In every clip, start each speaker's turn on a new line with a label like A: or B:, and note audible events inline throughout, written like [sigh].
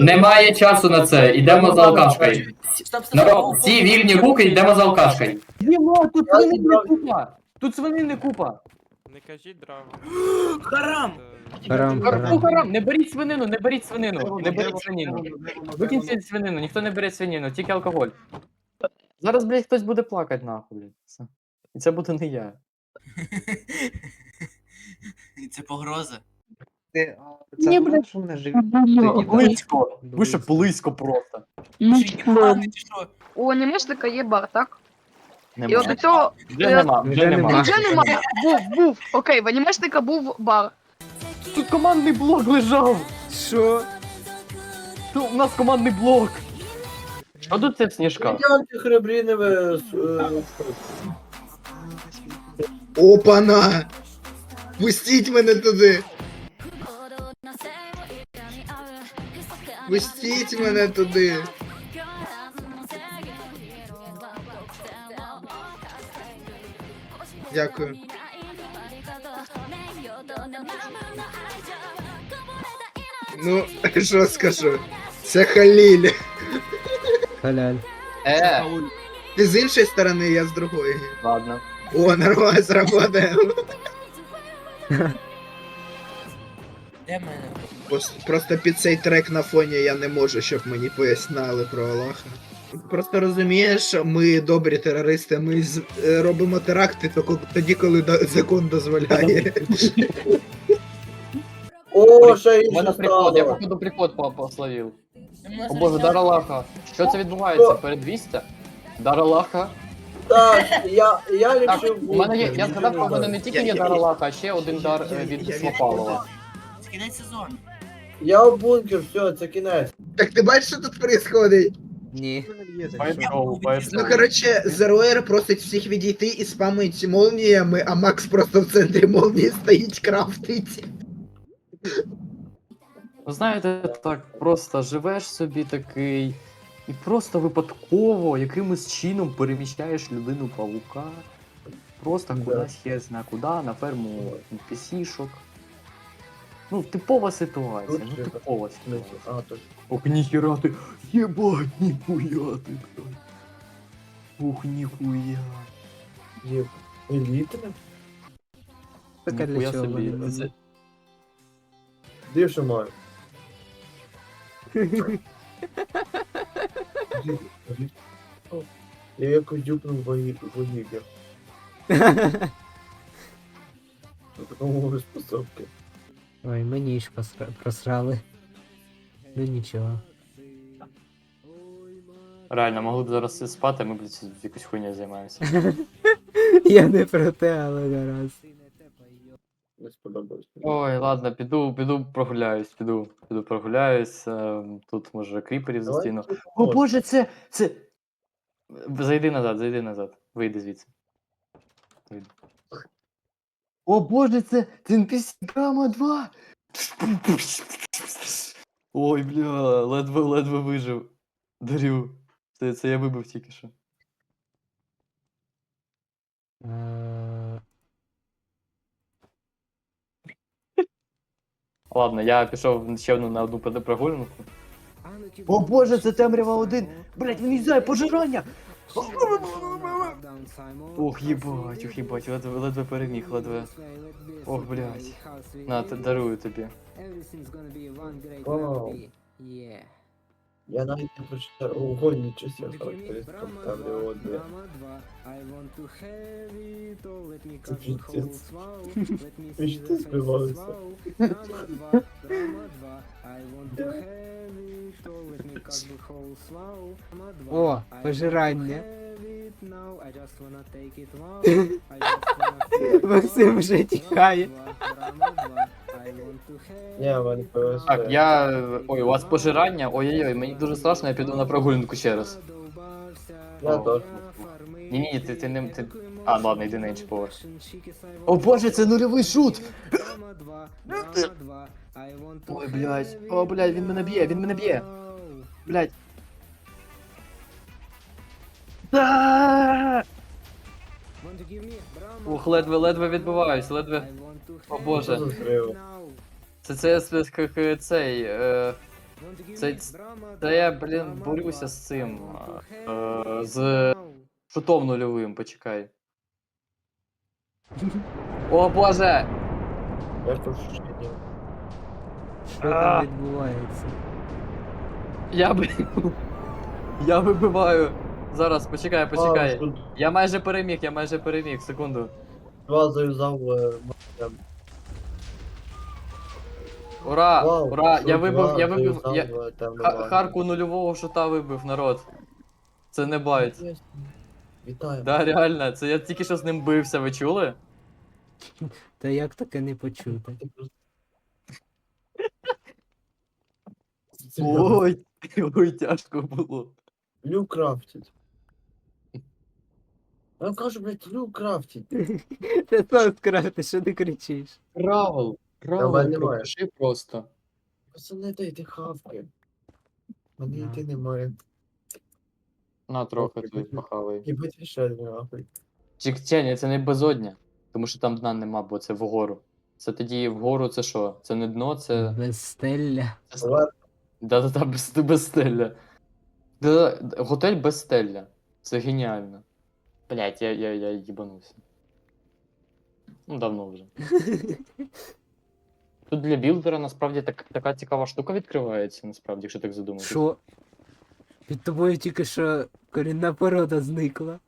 A: Немає часу на це, йдемо за алкашкою.
B: Стоп, стоп,
A: Народ,
B: стоп.
A: всі вільні руки, йдемо за алкашкою.
C: Ємо, тут
D: Я
C: свинини купа! Тут свинини купа!
E: Не кажіть драго.
B: Харам!
F: Харам,
C: Харам,
F: харам.
C: харам, не беріть свинину, не беріть свинину, не беріть свинину. Викиньте свинину, ніхто не бере свинину, тільки алкоголь. Зараз, блядь, хтось буде плакати нахуй, блядь. І це буде не я. [laughs]
B: Це погроза.
F: Ти, а,
G: Ні,
F: Це
G: блядь.
F: що мене живі.
C: Близько! Вище близько просто.
G: Ну,
B: Чи ніхуя, ти що?
G: у анімешника є бар, так? І
C: Нема.
G: от до цього
C: Вже нема, вже
F: Вже
C: нема.
F: нема.
G: вже немає. Був, був. Окей, в анімешника був бар.
C: Тут командний блок лежав!
F: Що?
C: Тут у нас командний блок! Що тут це в сніжках?
D: Ідеальне хребріневе. е,
H: Опана! Пустіть мене туди! Пустіть мене туди! Дякую. Ну, [laughs] що скажу? Це Халіль.
F: Халяль.
C: Е,
H: Ти з іншої сторони, я з другої.
C: ладно.
H: О, нормально зработає. [laughs]
B: Де мене?
H: Пос- Просто під цей трек на фоні я не можу, щоб мені поясняли про Аллаха. Просто розумієш, ми добрі терористи, ми з- е, робимо теракти тільки тоді, коли до- закон дозволяє.
D: О, ще
C: У мене
D: інше
C: приход, я
D: стало.
C: походу приход по- пославив. О боже, дар Аллаха. Що це відбувається? Перед 200? Дар Аллаха.
D: Так, я, я
C: Так,
D: лічив.
C: у мене є, я згадав, у мене
D: не
C: тільки є дар Аллаха, а ще один дар е, від Смопалова.
B: Це кінець сезону.
D: Я в бункер, все, це кінець.
H: Так ти бачиш, що тут відбувається?
F: Ні.
H: Ну коротше, Зероєр просить всіх відійти і спамить молніями, а Макс просто в центрі молнії стоїть, крафтить.
C: Ви знаєте, так просто живеш собі такий, і просто випадково якимось чином переміщаєш людину павука. Просто кудись хер зна куди, на ферму пісішок. Ну, типова ситуація,
D: Тут
C: ну
D: же-
C: типова ситуація.
D: А, то
C: Ох, ніхера ти. Єбать, ніхуя ти, блядь. Ух, ніхуя.
D: є елітне.
F: Так а
C: Ніхуя
F: для чого
C: собі.
F: вони
C: Це-
D: Дивше маю. [laughs] Я якось дюпнув вугілля. [laughs] На такому розпособки.
F: Ой, ж посра- просрали. Ну нічого.
C: Реально, могли б зараз всі спати, а ми, блядь, якусь хуйню займаємося. [laughs]
F: Я не про те, але.
D: Не сподобалось.
C: Ой, ладно, піду, піду прогуляюсь, піду, піду прогуляюсь. е, Тут може кріперів зустріну. О боже, це. це. Зайди назад, зайди назад. Вийди звідси. Вийди. О боже, це. Це NPC Грама 2! Ой, бля, ледве, ледве вижив. Дарю. Це, це я вибив тільки що.
F: Е,
C: Ладно, я пішов ще одну на одну пр- прогулянку. О боже, це темрява один! Блять, він їздає пожирання! Ох, їбать, ох, їбать, ледве, ледве переміг, ледве. Ох, блядь. На, т- дарую тобі.
D: Вау. Я навіть не прочитав. Ого, нічого себе характеристика в таблі. Це піздець. Мечти збиваються.
F: О, пожирання. [laughs] [laughs] Максим вже тікає.
C: Так, я. Ой, у вас пожирання? Ой-ой-ой, мені дуже страшно, я піду на прогулянку ще раз.
D: Я теж.
C: Ні, ні, ти, ти не. Ти... А, ну ладно, йди на інший поверх. О боже, це нульовий шут! Ой, блядь. О, блядь, він мене б'є, він мене б'є. Блядь. Да! Ух, ледве, ледве відбиваюсь, ледве. О боже. Це це, як цей. Е... Це, це я, блін, борюся з цим. Е, з шутом нульовим, почекай. О боже!
D: Я тут ще.
F: Що там відбувається?
C: Я б. Я вибиваю. Зараз, почекай, почекай. Я майже переміг, я майже переміг, секунду.
D: Два зав'язав. е,
C: Ура!
D: Вау,
C: ура! Я вибив, я вибив. Я...
D: е.
C: Харку нульового шута вибив, народ. Це не байт.
D: Вітаю.
C: Да, реально, це я тільки що з ним бився, ви чули?
F: Та як таке не почути?
C: Ой, ой, тяжко було.
D: Лю крафтить. Я кажу, блядь, лю крафтить.
F: Ти сам скажи, [laughs] що ти кричиш?
C: Правил.
D: Правил
C: Правил
D: немає.
C: пропиши просто.
D: Пацани, дайте хавки. Мене
F: Да.
D: йти немає.
C: На трохи
D: Ой, прикольно.
C: похавай.
D: Їбать ще один нахуй.
C: Чікчені, це не безодня. Тому що там дна нема, бо це вгору. Це тоді вгору це що? Це не дно, це.
F: Безстелля.
C: Да-да-да, без, [laughs] без стелля. Да, да, готель без стелля. Це геніально. Блять, я, я, я їбанувся. Ну, давно вже. [laughs] Тут для білдера насправді так, така цікава штука відкривається, насправді, якщо так задуматися.
F: Що? Під тобою тільки що корінна порода зникла.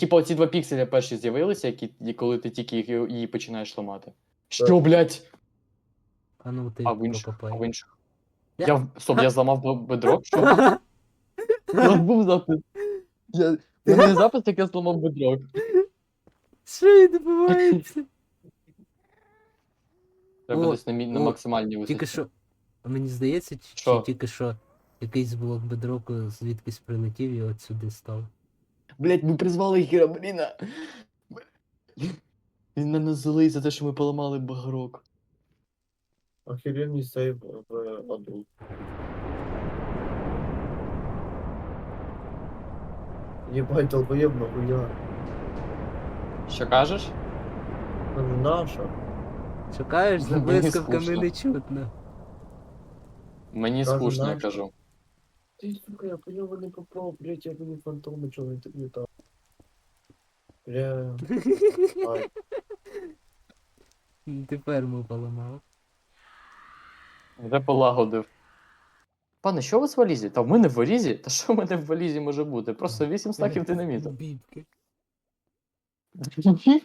C: Типа оці два пікселя перші з'явилися, які, і коли ти тільки їх, її починаєш ламати. Що, блять?
F: А ну ти
C: А в інших? А в інших?
F: Я-
C: Я, в- стоп, я зламав бедро? Що? У нас був запис. Я... У мене [laughs] запис, як я зламав бедро.
F: Що відбувається?
C: Треба
F: О,
C: десь на, мі... на
F: о,
C: максимальній висоті.
F: Тільки що. А мені здається, чи,
C: Що?
F: чи тільки що якийсь блок бедроку звідкись прилетів і от сюди став.
C: Блять, ми призвали Герабліна. Він на нас злий за те, що ми поламали багрок.
D: охеренний сейв в аду. Єбать, долбоєб нахуя.
C: Що кажеш?
D: Не наша.
F: Шукаєш за
C: Мені
F: блискавками
C: скучно.
F: не чутно.
C: Мені
D: Кажу,
C: скучно, я
D: знаєш.
C: кажу.
D: Ти, сука, я по ньому не попав, блять, я мені фантоми чого ти літав. Бля. Ай,
F: Ти ферму поламав.
C: Вже полагодив. Пане, що у вас в валізі? Та в мене в валізі? Та що в мене в валізі може бути? Просто 8 стаків динаміту.
F: Бібки. [laughs]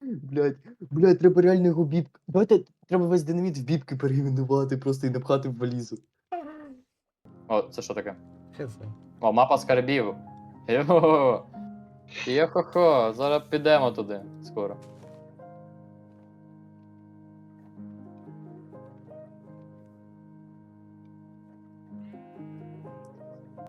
C: Блять, блять, треба реально його бібки. Давайте треба весь динаміт в бібки переіменувати просто і напхати в валізу. О, це що таке? О, мапа скарбів. Йо. Йо-хо-хо, зараз підемо туди скоро.